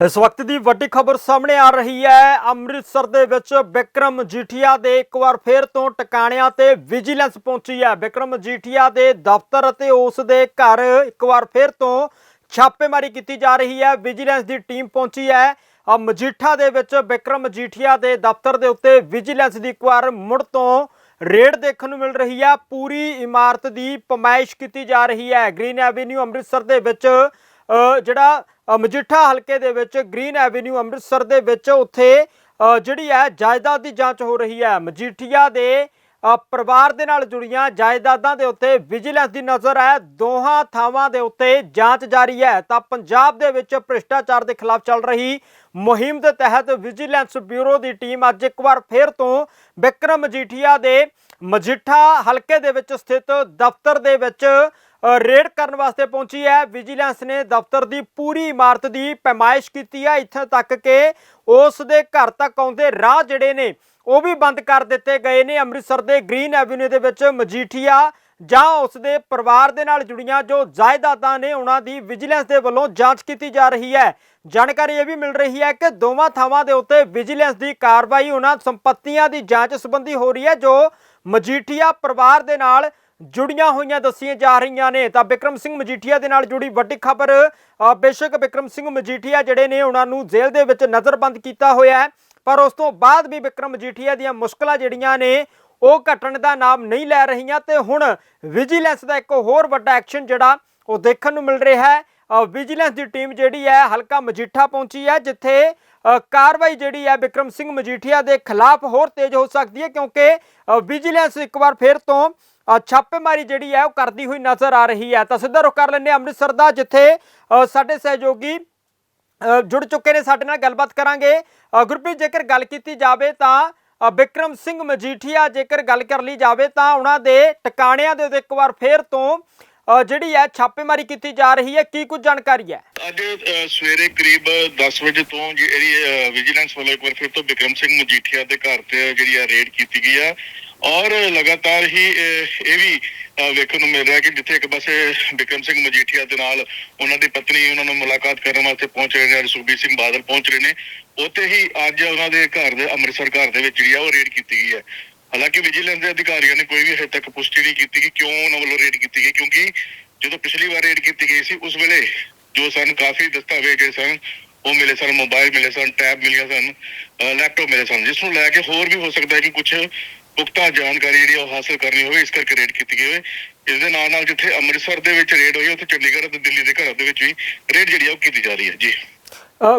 ਇਸ ਵਕਤ ਦੀ ਵੱਡੀ ਖਬਰ ਸਾਹਮਣੇ ਆ ਰਹੀ ਹੈ। ਅੰਮ੍ਰਿਤਸਰ ਦੇ ਵਿੱਚ ਵਿਕਰਮ ਜੀਠੀਆ ਦੇ ਇੱਕ ਵਾਰ ਫੇਰ ਤੋਂ ਟਿਕਾਣਿਆਂ ਤੇ ਵਿਜੀਲੈਂਸ ਪਹੁੰਚੀ ਹੈ। ਵਿਕਰਮ ਜੀਠੀਆ ਦੇ ਦਫ਼ਤਰ ਅਤੇ ਉਸ ਦੇ ਘਰ ਇੱਕ ਵਾਰ ਫੇਰ ਤੋਂ ਛਾਪੇਮਾਰੀ ਕੀਤੀ ਜਾ ਰਹੀ ਹੈ। ਵਿਜੀਲੈਂਸ ਦੀ ਟੀਮ ਪਹੁੰਚੀ ਹੈ। ਮਜੀਠਾ ਦੇ ਵਿੱਚ ਵਿਕਰਮ ਜੀਠੀਆ ਦੇ ਦਫ਼ਤਰ ਦੇ ਉੱਤੇ ਵਿਜੀਲੈਂਸ ਦੀ ਇੱਕ ਵਾਰ ਮੁੜ ਤੋਂ ਰੇਡ ਦੇਖਣ ਨੂੰ ਮਿਲ ਰਹੀ ਹੈ। ਪੂਰੀ ਇਮਾਰਤ ਦੀ ਪਮਾਇਸ਼ ਕੀਤੀ ਜਾ ਰਹੀ ਹੈ। ਗ੍ਰੀਨ ਐਵੇਨਿਊ ਅੰਮ੍ਰਿਤਸਰ ਦੇ ਵਿੱਚ ਜਿਹੜਾ ਮਜੀਠਾ ਹਲਕੇ ਦੇ ਵਿੱਚ ਗ੍ਰੀਨ ਐਵੇਨਿਊ ਅੰਮ੍ਰਿਤਸਰ ਦੇ ਵਿੱਚ ਉੱਥੇ ਜਿਹੜੀ ਹੈ ਜਾਇਦਾਦ ਦੀ ਜਾਂਚ ਹੋ ਰਹੀ ਹੈ। ਮਜੀਠੀਆ ਦੇ ਪਰਿਵਾਰ ਦੇ ਨਾਲ ਜੁੜੀਆਂ ਜਾਇਦਾਦਾਂ ਦੇ ਉੱਤੇ ਵਿਜੀਲੈਂਸ ਦੀ ਨਜ਼ਰ ਹੈ। ਦੋਹਾਂ ਥਾਵਾਂ ਦੇ ਉੱਤੇ ਜਾਂਚ ਜਾਰੀ ਹੈ। ਤਾਂ ਪੰਜਾਬ ਦੇ ਵਿੱਚ ਭ੍ਰਿਸ਼ਟਾਚਾਰ ਦੇ ਖਿਲਾਫ ਚੱਲ ਰਹੀ ਮੁਹਿੰਮ ਦੇ ਤਹਿਤ ਵਿਜੀਲੈਂਸ ਬਿਊਰੋ ਦੀ ਟੀਮ ਅੱਜ ਇੱਕ ਵਾਰ ਫੇਰ ਤੋਂ ਵਿਕਰਮ ਮਜੀਠੀਆ ਦੇ ਮਜੀਠਾ ਹਲਕੇ ਦੇ ਵਿੱਚ ਸਥਿਤ ਦਫ਼ਤਰ ਦੇ ਵਿੱਚ ਰੇਡ ਕਰਨ ਵਾਸਤੇ ਪਹੁੰਚੀ ਹੈ। ਵਿਜੀਲੈਂਸ ਨੇ ਦਫ਼ਤਰ ਦੀ ਪੂਰੀ ਇਮਾਰਤ ਦੀ ਪੈਮਾਇਸ਼ ਕੀਤੀ ਹੈ। ਇੱਥੇ ਤੱਕ ਕਿ ਉਸ ਦੇ ਘਰ ਤੱਕ ਆਉਂਦੇ ਰਾਹ ਜਿਹੜੇ ਨੇ, ਉਹ ਵੀ ਬੰਦ ਕਰ ਦਿੱਤੇ ਗਏ ਨੇ। ਅੰਮ੍ਰਿਤਸਰ ਦੇ ਗ੍ਰੀਨ ਐਵੇਨਿਊ ਦੇ ਵਿੱਚ ਮਜੀਠੀਆ ਜਾਂ ਉਸ ਦੇ ਪਰਿਵਾਰ ਦੇ ਨਾਲ ਜੁੜੀਆਂ ਜੋ ਜਾਇਦਾਦਾਂ ਨੇ, ਉਹਨਾਂ ਦੀ ਵਿਜੀਲੈਂਸ ਦੇ ਵੱਲੋਂ ਜਾਂਚ ਕੀਤੀ ਜਾ ਰਹੀ ਹੈ। ਜਾਣਕਾਰੀ ਇਹ ਵੀ ਮਿਲ ਰਹੀ ਹੈ ਕਿ ਦੋਵਾਂ ਥਾਵਾਂ ਦੇ ਉੱਤੇ ਵਿਜੀਲੈਂਸ ਦੀ ਕਾਰਵਾਈ, ਉਹਨਾਂ ਸੰਪਤੀਆਂ ਦੀ ਜਾਂਚ ਸੰਬੰਧੀ ਹੋ ਰਹੀ ਹੈ, ਜੋ ਮਜੀਠੀਆ ਪਰਿਵਾਰ ਦੇ ਨਾਲ ਜੁੜੀਆਂ ਹੋਈਆਂ ਦੱਸੀਆਂ ਜਾ ਰਹੀਆਂ ਨੇ। ਤਾਂ ਵਿਕਰਮ ਸਿੰਘ ਮਜੀਠੀਆ ਦੇ ਨਾਲ ਜੁੜੀ ਵੱਡੀ ਖਬਰ ਬੇਸ਼ੱਕ ਵਿਕਰਮ ਸਿੰਘ ਮਜੀਠੀਆ ਜਿਹੜੇ ਨੇ, ਉਹਨਾਂ ਨੂੰ ਜੇਲ੍ਹ ਦੇ ਵਿੱਚ ਨਜ਼ਰਬੰਦ ਕੀਤਾ ਹੋਇਆ ਹੈ। ਪਰ ਉਸ ਤੋਂ ਬਾਅਦ ਵੀ ਵਿਕਰਮ ਮਜੀਠੀਆ ਦੀਆਂ ਮੁਸ਼ਕਲਾਂ ਜਿਹੜੀਆਂ ਨੇ, ਉਹ ਘਟਣ ਦਾ ਨਾਮ ਨਹੀਂ ਲੈ ਰਹੀਆਂ ਤੇ ਹੁਣ ਵਿਜੀਲੈਂਸ ਦਾ ਇੱਕ ਹੋਰ ਵੱਡਾ ਐਕਸ਼ਨ ਜਿਹੜਾ, ਉਹ ਦੇਖਣ ਨੂੰ ਮਿਲ ਰਿਹਾ ਹੈ। ਵਿਜੀਲੈਂਸ ਦੀ ਟੀਮ ਜਿਹੜੀ ਹੈ, ਹਲਕਾ ਮਜੀਠਾ ਪਹੁੰਚੀ ਹੈ, ਜਿੱਥੇ ਕਾਰਵਾਈ ਜਿਹੜੀ ਹੈ ਵਿਕਰਮ ਸਿੰਘ ਮਜੀਠੀਆ ਦੇ ਖਿਲਾਫ ਹੋਰ ਤੇਜ਼ ਹੋ ਸਕਦੀ ਹੈ ਕਿਉਂਕਿ ਵਿਜੀਲੈਂਸ ਇੱਕ ਵਾਰ ਫਿਰ ਤੋਂ ਛਾਪੇਮਾਰੀ ਜਿਹੜੀ ਹੈ ਉਹ ਕਰਦੀ ਹੋਈ ਨਜ਼ਰ ਆ ਰਹੀ ਹੈ। ਤਾਂ ਸਿੱਧਾ ਰੁਖ ਕਰ ਲੈਂਦੇ ਹਾਂ ਅੰਮ੍ਰਿਤਸਰ ਦਾ ਜਿੱਥੇ ਸਾਡੇ ਸਹਿਯੋਗੀ ਜੁੜ ਚੁੱਕੇ ਨੇ ਸਾਡੇ ਨਾਲ ਗੱਲਬਾਤ ਕਰਾਂਗੇ। ਗੁਰਪ੍ਰੀਤ ਜੇਕਰ ਗੱਲ ਕੀਤੀ ਜਾਵੇ ਤਾਂ ਅ, ਵਿਕਰਮ ਸਿੰਘ ਮਜੀਠੀਆ ਜੇਕਰ ਗੱਲ ਕਰ ਲਈ ਜਾਵੇ ਤਾਂ ਉਹਨਾਂ ਦੇ ਟਿਕਾਣਿਆਂ ਦੇ ਉੱਤੇ ਇੱਕ ਵਾਰ ਫੇਰ ਤੋਂ ਜਿਹੜੀ ਹੈ ਛਾਪੇਮਾਰੀ ਕੀਤੀ ਜਾ ਰਹੀ ਹੈ ਕੀ ਕੁਝ ਜਾਣਕਾਰੀ ਹੈ? ਅੱਜ ਅ, ਸਵੇਰੇ ਕਰੀਬ 10 ਵਜੇ ਤੋਂ ਜਿਹੜੀ ਵਿਜੀਲੈਂਸ ਵੱਲੋਂ ਇੱਕ ਵਾਰ ਫਿਰ ਤੋਂ ਵਿਕਰਮ ਸਿੰਘ ਮਜੀਠੀਆ ਦੇ ਘਰ ਤੇ ਜਿਹੜੀ ਆ ਰੇਡ ਕੀਤੀ ਗਈ ਆ। ਔਰ ਲਗਾਤਾਰ ਹੀ ਅ, ਇਹ ਵੀ ਅ, ਵੇਖਣ ਨੂੰ ਮਿਲ ਰਿਹਾ ਕਿ ਜਿੱਥੇ ਇੱਕ ਪਾਸੇ ਵਿਕਰਮ ਸਿੰਘ ਮਜੀਠੀਆ ਦੇ ਨਾਲ ਉਹਨਾਂ ਦੀ ਪਤਨੀ ਉਹਨਾਂ ਨੂੰ ਮੁਲਾਕਾਤ ਕਰਨ ਵਾਸਤੇ ਪਹੁੰਚ ਰਹੇ ਨੇ ਸੁਖਬੀਰ ਸਿੰਘ ਬਾਦਲ ਪਹੁੰਚ ਰਹੇ ਨੇ। ਉੱਥੇ ਹੀ ਅੱਜ ਉਹਨਾਂ ਦੇ ਘਰ ਦੇ ਅੰਮ੍ਰਿਤਸਰ ਘਰ ਦੇ ਵਿੱਚ ਜਿਹੜੀ ਆ ਉਹ ਰੇਡ ਕੀਤੀ ਗਈ ਹੈ। ਹਾਲਾਂਕਿ ਵਿਜੀਲੈਂਸ ਦੇ ਅਧਿਕਾਰੀਆਂ ਨੇ ਕੋਈ ਵੀ ਹਜੇ ਤੱਕ ਪੁਸ਼ਟੀ ਨਹੀਂ ਕੀਤੀ ਕਿ ਕਿਉਂ ਉਹਨਾਂ ਵੱਲੋਂ ਰੇਡ ਕੀਤੀ ਗਈ ਕਿਉਂਕਿ ਜਦੋਂ ਪਿਛਲੀ ਵਾਰ ਰੇਡ ਕੀਤੀ ਗਈ ਸੀ ਉਸ ਵੇਲੇ, ਜੋ ਸਨ ਕਾਫੀ ਦਸਤਾਵੇਜ਼ ਜਿਹੜੇ ਸਨ, ਉਹ ਮਿਲੇ ਸਨ ਮੋਬਾਈਲ ਮਿਲੇ ਸਨ ਟੈਬ ਮਿਲਿਆ ਸਨ ਲੈਪਟਾਪ ਮਿਲੇ ਸਨ, ਜਿਸ ਨੂੰ ਲੈ ਕੇ ਹੋਰ ਵੀ ਹੋ ਸਕਦਾ ਹੈ ਕਿ ਕੁਝ ਪੁਖਤਾ ਜਾਣਕਾਰੀ ਜਿਹੜੀ ਉਹ ਹਾਸਲ ਕਰਨੀ ਹੋਵੇ, ਇਸ ਕਰਕੇ ਰੇਡ ਕੀਤੀ ਗਈ ਹੋਵੇ ਇਸ ਦੇ ਨਾਲ ਨਾਲ ਜਿੱਥੇ ਅੰਮ੍ਰਿਤਸਰ ਦੇ ਵਿੱਚ ਰੇਡ ਹੋਈ, ਉੱਥੇ ਚੰਡੀਗੜ੍ਹ ਅਤੇ ਦਿੱਲੀ ਦੇ ਘਰਾਂ ਦੇ ਵਿੱਚ ਵੀ ਰੇਡ ਜਿਹੜੀ ਆ ਉਹ ਕੀਤੀ ਜਾ ਰਹੀ ਹੈ। ਜੀ।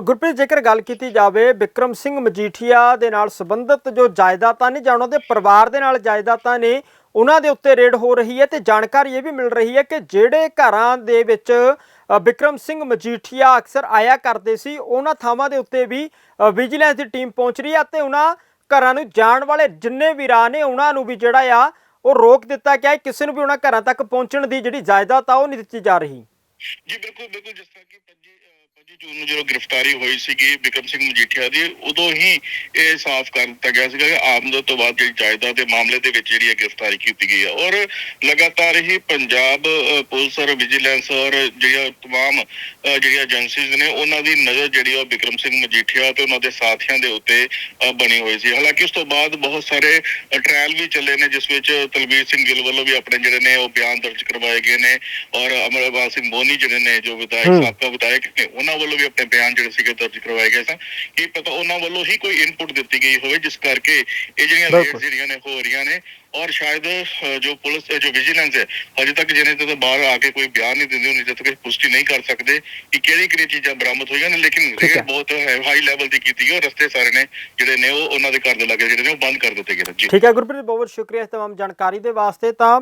ਗੁਰਪ੍ਰੀਤ, ਜੇਕਰ ਗੱਲ ਕੀਤੀ ਜਾਵੇ ਵਿਕਰਮ ਸਿੰਘ ਮਜੀਠੀਆ ਦੇ ਨਾਲ ਸੰਬੰਧਿਤ ਜੋ ਜਾਇਦਾਦਾਂ ਨੇ ਜਾਂ ਉਹਨਾਂ ਦੇ ਪਰਿਵਾਰ ਦੇ ਨਾਲ ਜਾਇਦਾਦਾਂ ਨੇ ਉਹਨਾਂ ਦੇ ਉੱਤੇ ਰੇਡ ਹੋ ਰਹੀ ਹੈ ਤੇ ਜਾਣਕਾਰੀ ਇਹ ਵੀ ਮਿਲ ਰਹੀ ਹੈ ਕਿ ਜਿਹੜੇ ਘਰਾਂ ਦੇ ਵਿੱਚ ਵਿਕਰਮ ਸਿੰਘ ਮਜੀਠੀਆ ਅਕਸਰ ਆਇਆ ਕਰਦੇ ਸੀ, ਉਹਨਾਂ ਥਾਵਾਂ ਦੇ ਉੱਤੇ ਵੀ ਵਿਜੀਲੈਂਸ ਦੀ ਟੀਮ ਪਹੁੰਚ ਰਹੀ ਹੈ ਤੇ ਉਹਨਾਂ ਘਰਾਂ ਨੂੰ ਜਾਣ ਵਾਲੇ ਜਿੰਨੇ ਵੀ ਰਾਹ ਨੇ, ਉਹਨਾਂ ਨੂੰ ਵੀ ਜਿਹੜਾ ਆ, ਉਹ ਰੋਕ ਦਿੱਤਾ ਗਿਆ ਕਿਸੇ ਨੂੰ ਵੀ ਉਹਨਾਂ ਘਰਾਂ ਤੱਕ ਪਹੁੰਚਣ ਦੀ ਜਿਹੜੀ ਜਾਇਦਾਦ ਆ, ਉਹ ਨਹੀਂ ਦਿੱਤੀ ਜਾ ਰਹੀ। ਜੀ, ਬਿਲਕੁਲ ਬਿਲਕੁਲ, ਜਿਸ ਤਰ੍ਹਾਂ ਕਿ ਜੂਨ ਨੂੰ ਜਦੋਂ ਗ੍ਰਿਫਤਾਰੀ ਹੋਈ ਸੀਗੀ ਵਿਕਰਮ ਸਿੰਘ ਮਜੀਠੀਆ ਦੀ ਉਦੋਂ ਹੀ ਇਹ ਸਾਫ਼ ਕਰ ਦਿੱਤਾ ਗਿਆ ਸੀਗਾ ਕਿ ਆਮਦਨ ਤੋਂ ਬਾਅਦ ਜਿਹੜੀ ਜਾਇਦਾਦ ਦੇ ਮਾਮਲੇ ਦੇ ਵਿੱਚ ਜਿਹੜੀ ਹੈ ਗ੍ਰਿਫਤਾਰੀ ਕੀਤੀ ਗਈ ਹੈ ਔਰ ਲਗਾਤਾਰ ਹੀ ਪੰਜਾਬ ਅਹ, ਪੁਲਿਸ ਔਰ ਵਿਜੀਲੈਂਸ ਔਰ ਜਿਹੜੀਆਂ तमाम ਅਹ, ਜਿਹੜੀਆਂ ਏਜੰਸੀਜ਼ ਨੇ ਉਹਨਾਂ ਦੀ ਨਜ਼ਰ ਜਿਹੜੀ ਆ ਉਹ ਵਿਕਰਮ ਸਿੰਘ ਮਜੀਠੀਆ ਤੇ ਉਹਨਾਂ ਦੇ ਸਾਥੀਆਂ ਦੇ ਉੱਤੇ ਅਹ, ਬਣੀ ਹੋਈ ਸੀ ਹਾਲਾਂਕਿ ਉਸ ਤੋਂ ਬਾਅਦ ਬਹੁਤ ਸਾਰੇ ਟ੍ਰਾਇਲ ਵੀ ਚੱਲੇ ਨੇ ਜਿਸ ਵਿੱਚ ਤਲਵੀਰ ਸਿੰਘ ਗਿੱਲ ਵੱਲੋਂ ਵੀ ਆਪਣੇ ਜਿਹੜੇ ਨੇ ਉਹ ਬਿਆਨ ਦਰਜ ਕਰਵਾਏ ਗਏ ਨੇ ਔਰ ਅਮਰਪਾਲ ਸਿੰਘ ਬੋਨੀ ਜਿਹੜੇ ਨੇ ਜੋ ਵਿਧਾਇਕ ਹੂੰ। ਸਾਬਕਾ ਵਿਧਾਇਕ ਨੇ ਉਹਨਾਂ ਵੱਲੋਂ ਵੀ ਆਪਣੇ ਬਿਆਨ ਜਿਹੜੇ ਸੀਗੇ ਦਰਜ ਕਰਵਾਏ ਗਏ ਸਨ। ਕੀ ਪਤਾ ਉਹਨਾਂ ਵੱਲੋਂ ਹੀ ਕੋਈ ਇਨਪੁਟ ਦਿੱਤੀ ਗਈ ਹੋਵੇ ਜਿਸ ਕਰਕੇ ਇਹ ਜਿਹੜੀਆਂ। ਰੇਡਸ ਜਿਹੜੀਆਂ ਨੇ ਹੋ ਰਹੀਆਂ ਨੇ। ਔਰ ਸ਼ਾਇਦ ਜੋ ਪੁਲਿਸ ਜੋ ਵਿਜੀਲੈਂਸ ਹੈ ਹਜੇ ਤੱਕ ਜਿਹਨੇ ਤੱਕ ਬਾਹਰ ਆ ਕੇ ਕੋਈ ਬਿਆਨ ਨਹੀਂ ਦਿੰਦੀ ਉਹਨੇ ਤੱਕ ਪੁਸ਼ਟੀ ਨਹੀਂ ਕਰ ਸਕਦੇ ਕਿ ਕਿਹੜੀ ਕਿਹੜੀ ਚੀਜ਼ਾਂ ਬਰਾਮਦ ਹੋਈਆਂ ਨੇ। ਲੇਕਿਨ। ਰੇਡ ਬਹੁਤ ਹਾਈ ਲੈਵਲ ਦੀ ਕੀਤੀ ਗਈ ਔਰ ਰਸਤੇ ਸਾਰੇ ਨੇ ਜਿਹੜੇ ਨੇ ਉਹ ਉਹਨਾਂ ਦੇ ਘਰ ਦੇ ਲਾਗੇ ਜਿਹੜੇ ਨੇ ਉਹ ਬੰਦ ਕਰ ਦਿੱਤੇ ਗਏ ਜੀ। ਠੀਕ ਹੈ ਗੁਰਪ੍ਰੀਤ ਬਹੁਤ ਬਹੁਤ ਸ਼ੁਕਰੀਆ ਇਸ ਤਮਾਮ ਜਾਣਕਾਰੀ ਦੇ ਵਾਸਤੇ। ਤਾਂ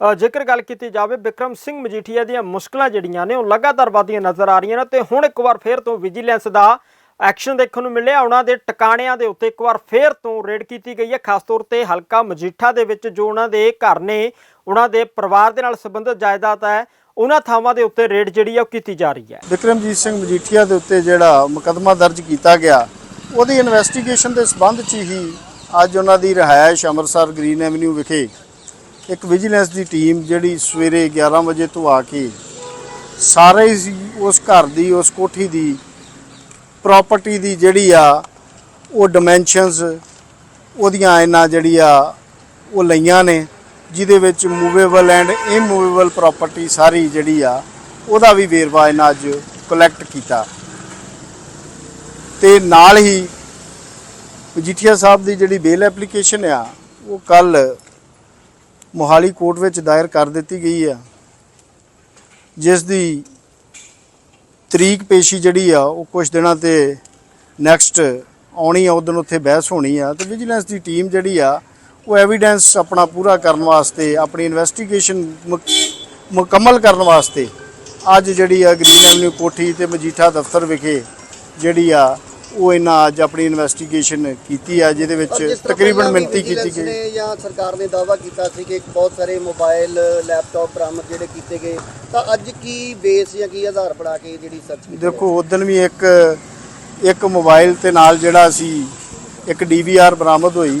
ਜੇਕਰ ਗੱਲ ਕੀਤੀ ਜਾਵੇ ਵਿਕਰਮ ਸਿੰਘ ਮਜੀਠੀਆ ਦੀਆਂ ਮੁਸ਼ਕਲਾਂ ਜਿਹੜੀਆਂ ਨੇ, ਉਹ ਲਗਾਤਾਰ ਵਧਦੀਆਂ ਨਜ਼ਰ ਆ ਰਹੀਆਂ ਨੇ ਤੇ ਹੁਣ ਇੱਕ ਵਾਰ ਫੇਰ ਤੋਂ ਵਿਜੀਲੈਂਸ ਦਾ ਐਕਸ਼ਨ ਦੇਖਣ ਨੂੰ ਮਿਲਿਆ। ਉਹਨਾਂ ਦੇ ਟਿਕਾਣਿਆਂ ਦੇ ਉੱਤੇ ਇੱਕ ਵਾਰ ਫੇਰ ਤੋਂ ਰੇਡ ਕੀਤੀ ਗਈ ਹੈ। ਖਾਸ ਤੌਰ ਤੇ ਹਲਕਾ ਮਜੀਠਾ ਦੇ ਵਿੱਚ ਜੋ ਉਹਨਾਂ ਦੇ ਘਰ ਨੇ, ਉਹਨਾਂ ਦੇ ਪਰਿਵਾਰ ਦੇ ਨਾਲ ਸੰਬੰਧਿਤ ਜਾਇਦਾਦ ਹੈ, ਉਹਨਾਂ ਥਾਵਾਂ ਦੇ ਉੱਤੇ ਰੇਡ ਜਿਹੜੀ ਹੈ ਉਹ ਕੀਤੀ ਜਾ ਰਹੀ ਹੈ। ਵਿਕਰਮਜੀਤ ਸਿੰਘ ਮਜੀਠੀਆ ਦੇ ਉੱਤੇ ਜਿਹੜਾ ਮੁਕੱਦਮਾ ਦਰਜ ਕੀਤਾ ਗਿਆ, ਉਹਦੀ ਇਨਵੈਸਟੀਗੇਸ਼ਨ ਦੇ ਸਬੰਧ 'ਚ ਹੀ ਅੱਜ ਉਹਨਾਂ ਦੀ ਰਿਹਾਇਸ਼ ਅੰਮ੍ਰਿਤਸਰ ਗ੍ਰੀਨ ਐਵਨਿਊ ਵਿਖੇ ਇੱਕ ਵਿਜੀਲੈਂਸ ਦੀ ਟੀਮ ਜਿਹੜੀ ਸਵੇਰੇ 11 ਵਜੇ ਤੋਂ ਆ ਕੇ ਸਾਰੇ ਹੀ ਉਸ ਘਰ ਦੀ, ਉਸ ਕੋਠੀ ਦੀ ਪ੍ਰਾਪਰਟੀ ਦੀ ਜਿਹੜੀ ਆ, ਉਹ ਡਾਈਮੈਂਸ਼ਨਸ ਉਹਦੀਆਂ ਇਹਨਾਂ ਜਿਹੜੀ ਆ, ਉਹ ਲਈਆਂ ਨੇ, ਜਿਹਦੇ ਵਿੱਚ ਮੂਵੇਬਲ ਐਂਡ ਇਮੂਵੇਬਲ ਪ੍ਰਾਪਰਟੀ ਸਾਰੀ ਜਿਹੜੀ ਆ, ਉਹਦਾ ਵੀ ਵੇਰਵਾ ਇਹਨਾਂ ਅੱਜ ਕਲੈਕਟ ਕੀਤਾ। ਤੇ ਨਾਲ ਹੀ ਮਜੀਠੀਆ ਸਾਹਿਬ ਦੀ ਜਿਹੜੀ ਬੇਲ ਐਪਲੀਕੇਸ਼ਨ ਆ, ਉਹ ਕੱਲ ਮੋਹਾਲੀ ਕੋਰਟ ਵਿੱਚ ਦਾਇਰ ਕਰ ਦਿੱਤੀ ਗਈ ਆ। ਜਿਸ ਦੀ ਤਰੀਕ ਪੇਸ਼ੀ ਜਿਹੜੀ ਆ, ਉਹ ਕੁਝ ਦਿਨਾਂ ਤੇ ਨੈਕਸਟ ਆਉਣੀ ਆ ਉਦੋਂ ਉੱਥੇ ਬਹਿਸ ਹੋਣੀ ਆ ਤੇ ਵਿਜੀਲੈਂਸ ਦੀ ਟੀਮ ਜਿਹੜੀ ਆ, ਉਹ ਐਵੀਡੈਂਸ ਆਪਣਾ ਪੂਰਾ ਕਰਨ ਵਾਸਤੇ, ਆਪਣੀ ਇਨਵੈਸਟੀਗੇਸ਼ਨ ਮੁਕੰਮਲ ਕਰਨ ਵਾਸਤੇ ਅੱਜ ਜਿਹੜੀ ਆ ਗ੍ਰੀਨ ਐਵਨਿਊ ਕੋਠੀ ਤੇ ਮਜੀਠਾ ਦਫ਼ਤਰ ਵਿਖੇ ਜਿਹੜੀ ਆ ਉਹ ਇਹਨਾਂ ਅੱਜ ਆਪਣੀ ਇਨਵੈਸਟੀਗੇਸ਼ਨ ਕੀਤੀ ਆ ਜਿਹਦੇ ਵਿੱਚ ਪਰ ਜਿਸ ਤਰ੍ਹਾਂ ਤਕਰੀਬਨ ਪਹਿਲਾਂ ਵੀ ਮਿਣਤੀ ਕੀਤੀ vigilance ਗਈ। ਨੇ ਜਾਂ ਸਰਕਾਰ ਨੇ ਦਾਅਵਾ ਕੀਤਾ ਸੀ ਕਿ ਬਹੁਤ ਸਾਰੇ ਮੋਬਾਈਲ ਲੈਪਟਾਪ ਬਰਾਮਦ ਜਿਹੜੇ ਕੀਤੇ ਗਏ ਤਾਂ ਅੱਜ ਕੀ ਬੇਸ ਜਾਂ ਕੀ ਆਧਾਰ ਬਣਾ ਕੇ ਜਿਹੜੀ ਸਰਚ ਕੀਤੀ ਦੇਖੋ ਉਦੋਂ ਵੀ ਇੱਕ ਇੱਕ ਮੋਬਾਈਲ ਤੇ ਨਾਲ ਜਿਹੜਾ ਸੀ ਇੱਕ ਡੀਵੀਆਰ ਬਰਾਮਦ ਹੋਈ।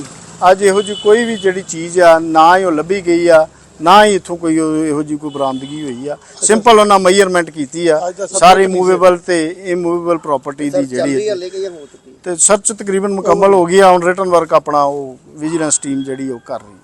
ਅੱਜ ਇਹੋ ਜਿਹੀ ਕੋਈ ਵੀ ਜਿਹੜੀ ਚੀਜ਼ ਆ ਨਾ ਹੀ ਉਹ ਲੱਭੀ ਗਈ ਆ। ਨਾ ਹੀ ਇੱਥੋਂ ਕੋਈ ਉਹ- ਇਹੋ ਜਿਹੀ ਕੋਈ ਬਰਾਮਦਗੀ ਹੋਈ ਆ। ਸਿੰਪਲ ਉਹਨਾਂ ਮੈਜ਼ਰਮੈਂਟ ਕੀਤੀ ਆ। ਸਾਰੇ ਮੂਵੇਬਲ ਤੇ ਇਮੂਵੇਬਲ ਪ੍ਰਾਪਰਟੀ ਦੀ ਚੱਲ ਜਿਹੜੀ ਰਹੀ ਹੈ ਹੈ ਹਲੇ ਕਿ ਜਾਂ ਹੋ ਚੁੱਕੀ ਹੈ? ਤੇ ਸਰਚ ਤਕਰੀਬਨ ਮੁਕੰਮਲ ਹੋ ਗਈ ਆ। ਹੁਣ ਰਿਟਰਨ ਵਰਕ ਆਪਣਾ ਉਹ ਵਿਜੀਲੈਂਸ ਟੀਮ ਜਿਹੜੀ ਉਹ ਕਰ ਰਹੀ ਹੈ।